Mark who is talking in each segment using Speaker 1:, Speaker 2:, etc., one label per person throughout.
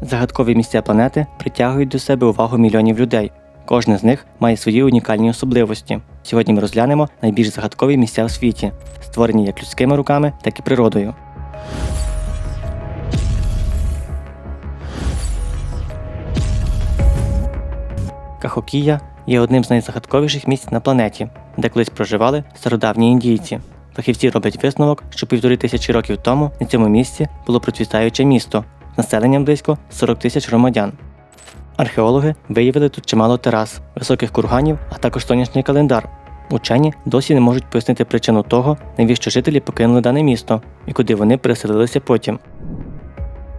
Speaker 1: Загадкові місця планети притягують до себе увагу мільйонів людей. Кожне з них має свої унікальні особливості. Сьогодні ми розглянемо найбільш загадкові місця в світі, створені як людськими руками, так і природою. Кахокія є одним з найзагадковіших місць на планеті, де колись проживали стародавні індійці. Фахівці роблять висновок, що півтори тисячі років тому на цьому місці було процвітаюче місто населенням близько 40 тисяч громадян. Археологи виявили тут чимало терас, високих курганів, а також сонячний календар. Учені досі не можуть пояснити причину того, навіщо жителі покинули дане місто і куди вони переселилися потім.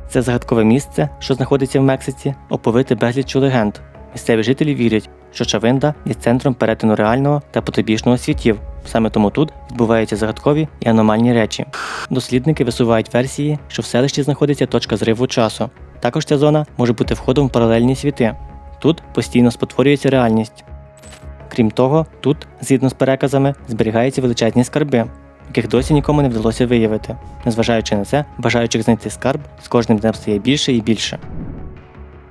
Speaker 1: Це загадкове місце, що знаходиться в Мексиці, оповите безліч легенд. Місцеві жителі вірять, що Чавинда є центром перетину реального та потойбічного світів. Саме тому тут відбуваються загадкові і аномальні речі. Дослідники висувають версії, що в селищі знаходиться точка зриву часу. Також ця зона може бути входом в паралельні світи. Тут постійно спотворюється реальність. Крім того, тут, згідно з переказами, зберігаються величезні скарби, яких досі нікому не вдалося виявити. Незважаючи на це, бажаючих знайти скарб з кожним днем стає більше і більше.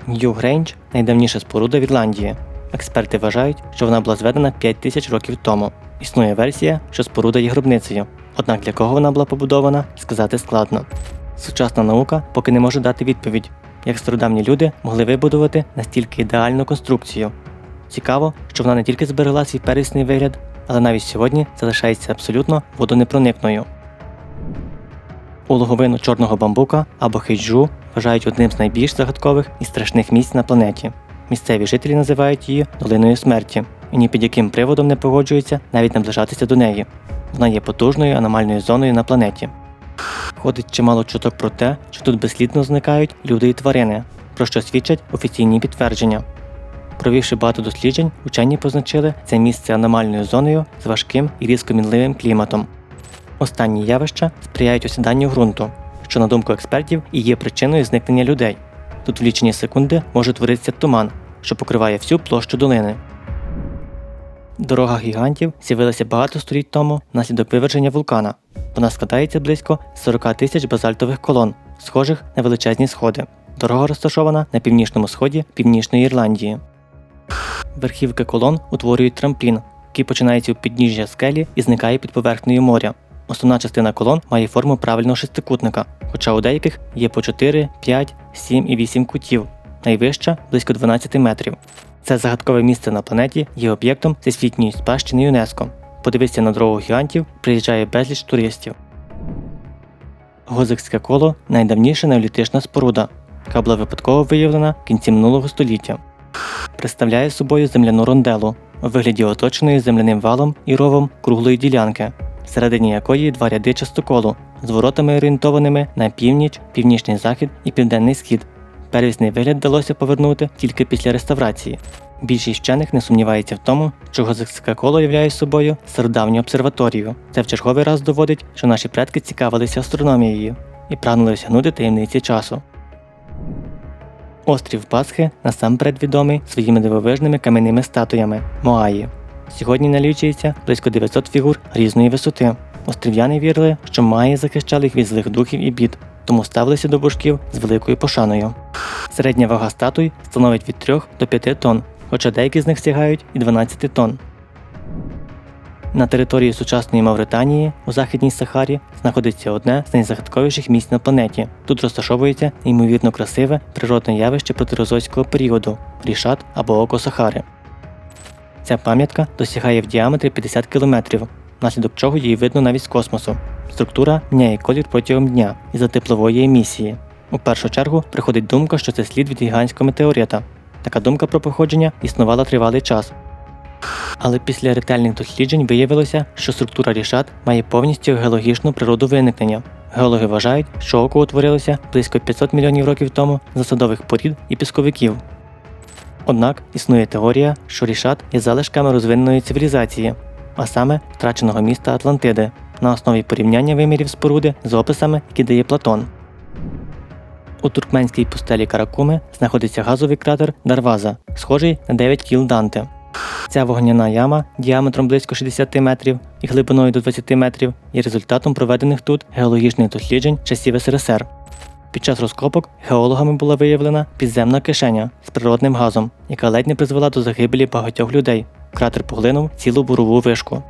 Speaker 1: Нью Грейндж найдавніша споруда в Ірландії. Експерти вважають, що вона була зведена 5 тисяч років тому. Існує версія, що споруда є гробницею, однак для кого вона була побудована, сказати складно. Сучасна наука поки не може дати відповідь, як стародавні люди могли вибудувати настільки ідеальну конструкцію. Цікаво, що вона не тільки зберегла свій первісний вигляд, але навіть сьогодні залишається абсолютно водонепроникною. Улоговину чорного бамбука або хейджу вважають одним з найбільш загадкових і страшних місць на планеті. Місцеві жителі називають її долиною смерті, і ні під яким приводом не погоджуються навіть наближатися до неї. Вона є потужною аномальною зоною на планеті. Ходить чимало чуток про те, що тут безслідно зникають люди і тварини, про що свідчать офіційні підтвердження. Провівши багато досліджень, учені позначили це місце аномальною зоною з важким і різко мінливим кліматом. Останні явища сприяють осіданню ґрунту, що, на думку експертів, і є причиною зникнення людей. Тут в лічені секунди може творитися туман, що покриває всю площу долини. Дорога гігантів з'явилася багато століть тому внаслідок виверження вулкана. Вона складається близько 40 тисяч базальтових колон, схожих на величезні сходи. Дорога розташована на північному сході Північної Ірландії. Верхівки колон утворюють трамплін, який починається у підніжжя скелі і зникає під поверхнею моря. Основна частина колон має форму правильного шестикутника, хоча у деяких є по 4, 5, 7 і 8 кутів, найвища близько 12 метрів. Це загадкове місце на планеті є об'єктом всесвітньої спадщини ЮНЕСКО. Подивитися на дорогу гігантів приїжджає безліч туристів. Гозикське коло найдавніша неолітична споруда, яка була випадково виявлена в кінці минулого століття. Представляє собою земляну ронделу у вигляді оточеної земляним валом і ровом круглої ділянки, всередині якої два ряди частоколу з воротами орієнтованими на північ, північний захід і південний схід. Первісний вигляд вдалося повернути тільки після реставрації. Більшість вчених не сумнівається в тому, що Гозикське коло являє собою стародавню обсерваторію. Це в черговий раз доводить, що наші предки цікавилися астрономією і прагнули осягнути таємниці часу. Острів Пасхи насамперед відомий своїми дивовижними кам'яними статуями Моаї. Сьогодні налічується близько 900 фігур різної висоти. Острів'яни вірили, що Маї захищали їх від злих духів і бід, тому ставилися до божків з великою пошаною. Середня вага статуй становить від 3 до 5 тонн, хоча деякі з них сягають і 12 тонн. На території сучасної Мавританії у Західній Сахарі знаходиться одне з найзагадковіших місць на планеті. Тут розташовується неймовірно красиве природне явище протерозойського періоду рішат або око Сахари. Ця пам'ятка досягає в діаметрі 50 км, внаслідок чого її видно навіть з космосу. Структура міняє колір протягом дня із-за теплової емісії. У першу чергу приходить думка, що це слід від гігантського метеорита. Така думка про походження існувала тривалий час. Але після ретельних досліджень виявилося, що структура рішат має повністю геологічну природу виникнення. Геологи вважають, що око утворилося близько 500 мільйонів років тому з засадових порід і пісковиків. Однак існує теорія, що рішат є залишками розвиненої цивілізації, а саме втраченого міста Атлантиди, на основі порівняння вимірів споруди з описами, які дає Платон. У туркменській пустелі Каракуми знаходиться газовий кратер Дарваза, схожий на 9 кіл Данте. Ця вогняна яма діаметром близько 60 метрів і глибиною до 20 метрів є результатом проведених тут геологічних досліджень часів СРСР. Під час розкопок геологами була виявлена підземна кишеня з природним газом, яка ледь не призвела до загибелі багатьох людей. Кратер поглинув цілу бурову вишку.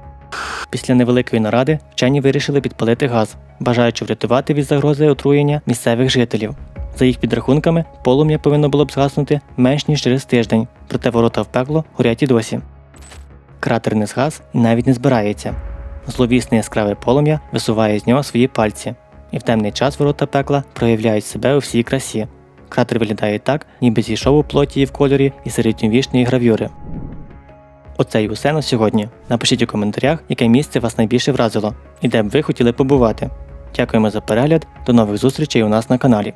Speaker 1: Після невеликої наради вчені вирішили підпалити газ, бажаючи врятувати від загрози отруєння місцевих жителів. За їх підрахунками, полум'я повинно було б згаснути менш ніж через тиждень, проте ворота в пекло горять і досі. Кратер не згас і навіть не збирається. Зловісне яскраве полум'я висуває з нього свої пальці, і в темний час ворота пекла проявляють себе у всій красі. Кратер виглядає так, ніби зійшов у плоті і в кольорі і середньовічної гравюри. Оце й усе на сьогодні. Напишіть у коментарях, яке місце вас найбільше вразило і де б ви хотіли побувати. Дякуємо за перегляд, до нових зустрічей у нас на каналі.